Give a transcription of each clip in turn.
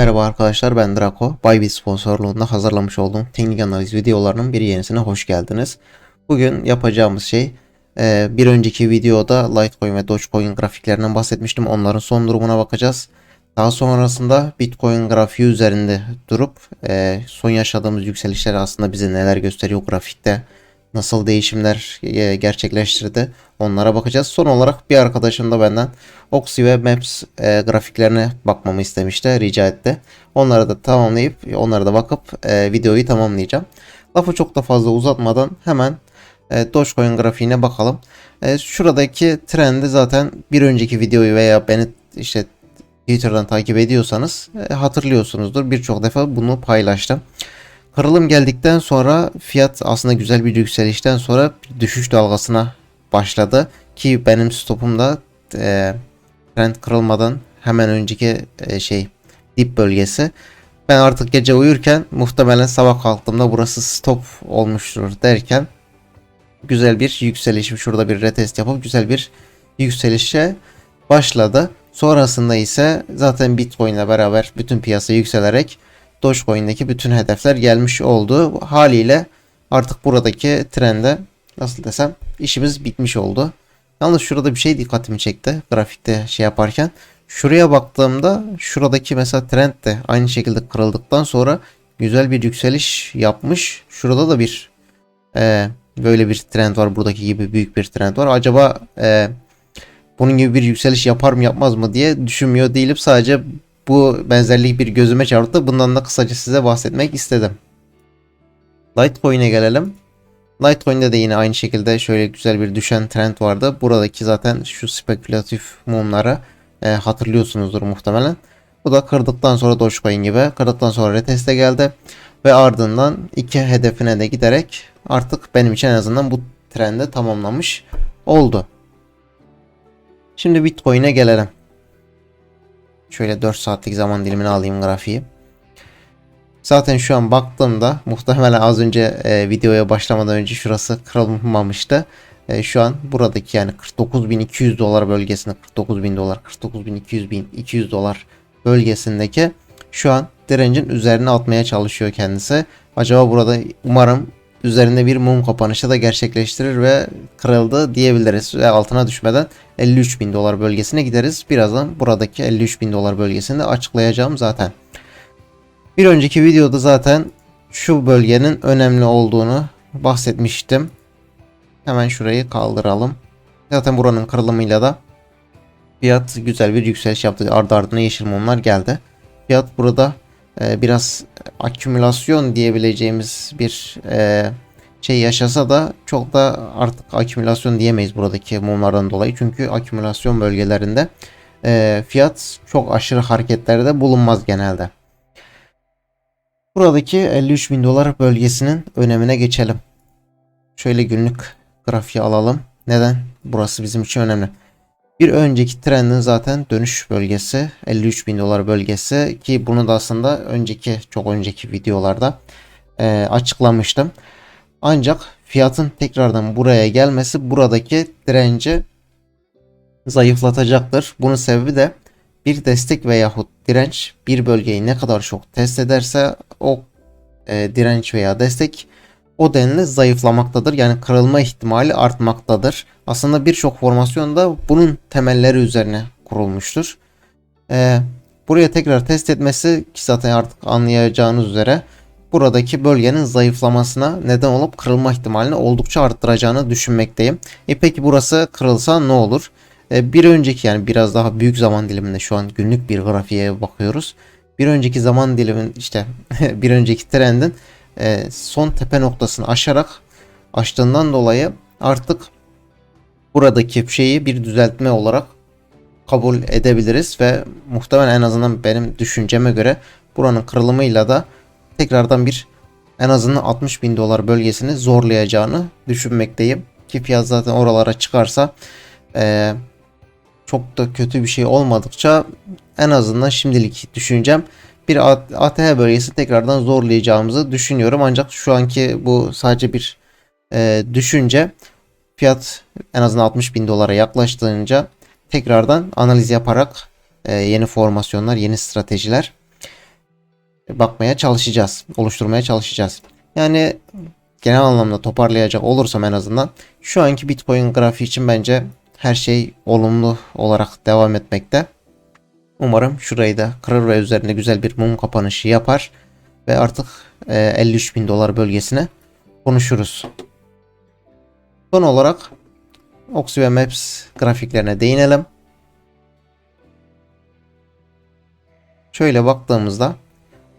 Merhaba arkadaşlar ben Draco. Bybit sponsorluğunda hazırlamış olduğum teknik analiz videolarının bir yenisine hoş geldiniz. Bugün yapacağımız şey e, bir önceki videoda Litecoin ve Dogecoin grafiklerinden bahsetmiştim. Onların son durumuna bakacağız. Daha sonrasında Bitcoin grafiği üzerinde durup e, son yaşadığımız yükselişler aslında bize neler gösteriyor grafikte nasıl değişimler e, gerçekleştirdi onlara bakacağız. Son olarak bir arkadaşım da benden Oxy ve Maps e, grafiklerine bakmamı istemişti, rica etti. Onları da tamamlayıp onlara da bakıp e, videoyu tamamlayacağım. Lafı çok da fazla uzatmadan hemen e, Dogecoin grafiğine bakalım. E, şuradaki trendi zaten bir önceki videoyu veya beni işte Twitter'dan takip ediyorsanız e, hatırlıyorsunuzdur. Birçok defa bunu paylaştım. Kırılım geldikten sonra fiyat aslında güzel bir yükselişten sonra düşüş dalgasına başladı. Ki benim stopum da e, trend kırılmadan hemen önceki e, şey dip bölgesi. Ben artık gece uyurken muhtemelen sabah kalktığımda burası stop olmuştur derken güzel bir yükseliş şurada bir retest yapıp güzel bir yükselişe başladı. Sonrasında ise zaten Bitcoin ile beraber bütün piyasa yükselerek Dogecoin'deki bütün hedefler gelmiş oldu. Haliyle artık buradaki trende nasıl desem işimiz bitmiş oldu. Yalnız şurada bir şey dikkatimi çekti grafikte şey yaparken. Şuraya baktığımda şuradaki mesela trend de aynı şekilde kırıldıktan sonra güzel bir yükseliş yapmış. Şurada da bir e, böyle bir trend var. Buradaki gibi büyük bir trend var. Acaba e, bunun gibi bir yükseliş yapar mı yapmaz mı diye düşünmüyor değilim. Sadece bu benzerlik bir gözüme çarptı. Bundan da kısaca size bahsetmek istedim. Litecoin'e gelelim. Litecoin'de de yine aynı şekilde şöyle güzel bir düşen trend vardı. Buradaki zaten şu spekülatif mumları e, hatırlıyorsunuzdur muhtemelen. Bu da kırdıktan sonra Dogecoin gibi kırdıktan sonra reteste geldi. Ve ardından iki hedefine de giderek artık benim için en azından bu trendi tamamlamış oldu. Şimdi Bitcoin'e gelelim. Şöyle 4 saatlik zaman dilimini alayım grafiği. Zaten şu an baktığımda muhtemelen az önce e, videoya başlamadan önce şurası kırılmamıştı. E, şu an buradaki yani 49.200 dolar bölgesinde 49.000 dolar 49.200 200 dolar bölgesindeki şu an direncin üzerine atmaya çalışıyor kendisi. Acaba burada umarım üzerinde bir mum kapanışı da gerçekleştirir ve kırıldı diyebiliriz. Ve altına düşmeden 53 bin dolar bölgesine gideriz. Birazdan buradaki 53 bin dolar bölgesini açıklayacağım zaten. Bir önceki videoda zaten şu bölgenin önemli olduğunu bahsetmiştim. Hemen şurayı kaldıralım. Zaten buranın kırılımıyla da fiyat güzel bir yükseliş yaptı. Ardı ardına yeşil mumlar geldi. Fiyat burada e, biraz akümülasyon diyebileceğimiz bir e, şey yaşasa da çok da artık akümülasyon diyemeyiz buradaki mumlardan dolayı. Çünkü akümülasyon bölgelerinde e, fiyat çok aşırı hareketlerde bulunmaz genelde. Buradaki 53 bin dolar bölgesinin önemine geçelim. Şöyle günlük grafiği alalım. Neden? Burası bizim için önemli. Bir önceki trendin zaten dönüş bölgesi 53 bin dolar bölgesi ki bunu da aslında önceki çok önceki videolarda e, açıklamıştım. Ancak fiyatın tekrardan buraya gelmesi buradaki direnci zayıflatacaktır. Bunun sebebi de bir destek veyahut direnç bir bölgeyi ne kadar çok test ederse o e, direnç veya destek o denli zayıflamaktadır. Yani kırılma ihtimali artmaktadır. Aslında birçok formasyon da bunun temelleri üzerine kurulmuştur. Ee, buraya tekrar test etmesi ki zaten artık anlayacağınız üzere buradaki bölgenin zayıflamasına neden olup kırılma ihtimalini oldukça arttıracağını düşünmekteyim. E peki burası kırılsa ne olur? E, bir önceki yani biraz daha büyük zaman diliminde şu an günlük bir grafiğe bakıyoruz. Bir önceki zaman dilimin işte bir önceki trendin e, son tepe noktasını aşarak açtığından dolayı artık buradaki şeyi bir düzeltme olarak kabul edebiliriz ve muhtemelen en azından benim düşünceme göre buranın kırılımıyla da tekrardan bir en azından 60 bin dolar bölgesini zorlayacağını düşünmekteyim. Ki fiyat zaten oralara çıkarsa e, çok da kötü bir şey olmadıkça en azından şimdilik düşüncem bir ATH bölgesi tekrardan zorlayacağımızı düşünüyorum. Ancak şu anki bu sadece bir e, düşünce. Fiyat en azından 60 bin dolara yaklaştığınca tekrardan analiz yaparak e, yeni formasyonlar, yeni stratejiler bakmaya çalışacağız. Oluşturmaya çalışacağız. Yani genel anlamda toparlayacak olursam en azından şu anki Bitcoin grafiği için bence her şey olumlu olarak devam etmekte. Umarım şurayı da kırır ve üzerine güzel bir mum kapanışı yapar ve artık e, 53 bin dolar bölgesine konuşuruz. Son olarak Oxy ve Maps grafiklerine değinelim. Şöyle baktığımızda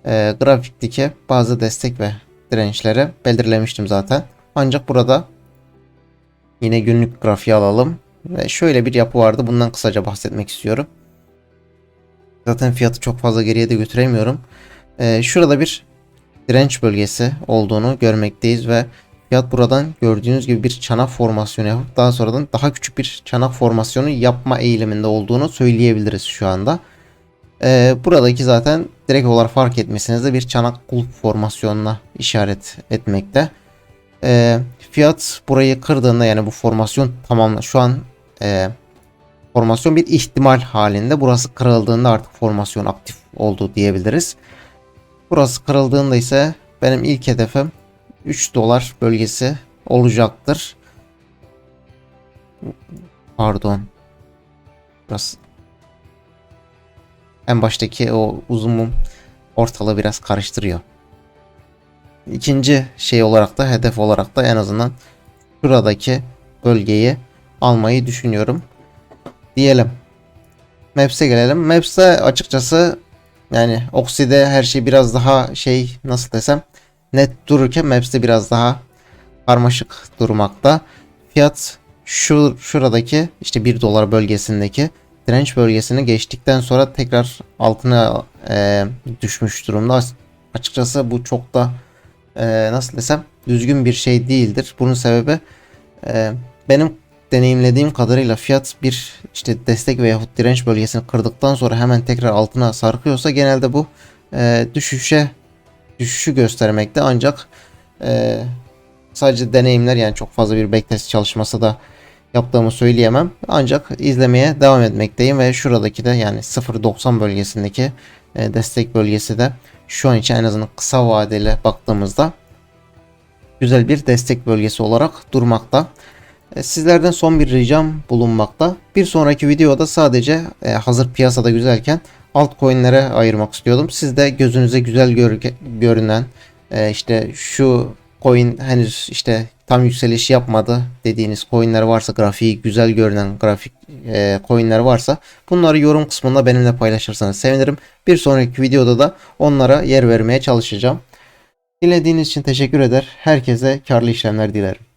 e, grafikteki bazı destek ve dirençleri belirlemiştim zaten. Ancak burada yine günlük grafiği alalım. Ve şöyle bir yapı vardı. Bundan kısaca bahsetmek istiyorum. Zaten fiyatı çok fazla geriye de götüremiyorum. E, şurada bir direnç bölgesi olduğunu görmekteyiz ve fiyat buradan gördüğünüz gibi bir çanak formasyonu yapıp daha sonradan daha küçük bir çanak formasyonu yapma eğiliminde olduğunu söyleyebiliriz şu anda. Ee, buradaki zaten direkt olarak fark etmesinizde bir çanak kulp formasyonuna işaret etmekte. Ee, fiyat burayı kırdığında yani bu formasyon tamamla şu an e, formasyon bir ihtimal halinde burası kırıldığında artık formasyon aktif oldu diyebiliriz. Burası kırıldığında ise benim ilk hedefim 3 dolar bölgesi olacaktır. Pardon. Burası en baştaki o uzun mum ortalığı biraz karıştırıyor. İkinci şey olarak da hedef olarak da en azından şuradaki bölgeyi almayı düşünüyorum. Diyelim. Maps'e gelelim. Maps'te açıkçası yani Oxy'de her şey biraz daha şey nasıl desem net dururken Maps'te biraz daha karmaşık durmakta. Fiyat şu şuradaki işte 1 dolar bölgesindeki direnç bölgesini geçtikten sonra tekrar altına e, düşmüş durumda. Açıkçası bu çok da e, nasıl desem düzgün bir şey değildir. Bunun sebebi e, benim deneyimlediğim kadarıyla fiyat bir işte destek veyahut direnç bölgesini kırdıktan sonra hemen tekrar altına sarkıyorsa genelde bu e, düşüşe düşüşü göstermekte ancak e, sadece deneyimler yani çok fazla bir backtest çalışması da yaptığımı söyleyemem. Ancak izlemeye devam etmekteyim ve şuradaki de yani 0.90 bölgesindeki e, destek bölgesi de şu an için en azından kısa vadeli baktığımızda güzel bir destek bölgesi olarak durmakta. E, sizlerden son bir ricam bulunmakta. Bir sonraki videoda sadece e, hazır piyasada güzelken altcoin'lere ayırmak istiyordum. Siz de gözünüze güzel gör görünen işte şu coin henüz işte tam yükseliş yapmadı dediğiniz coinler varsa grafiği güzel görünen grafik e, coinler varsa bunları yorum kısmında benimle paylaşırsanız sevinirim. Bir sonraki videoda da onlara yer vermeye çalışacağım. Dinlediğiniz için teşekkür eder. Herkese karlı işlemler dilerim.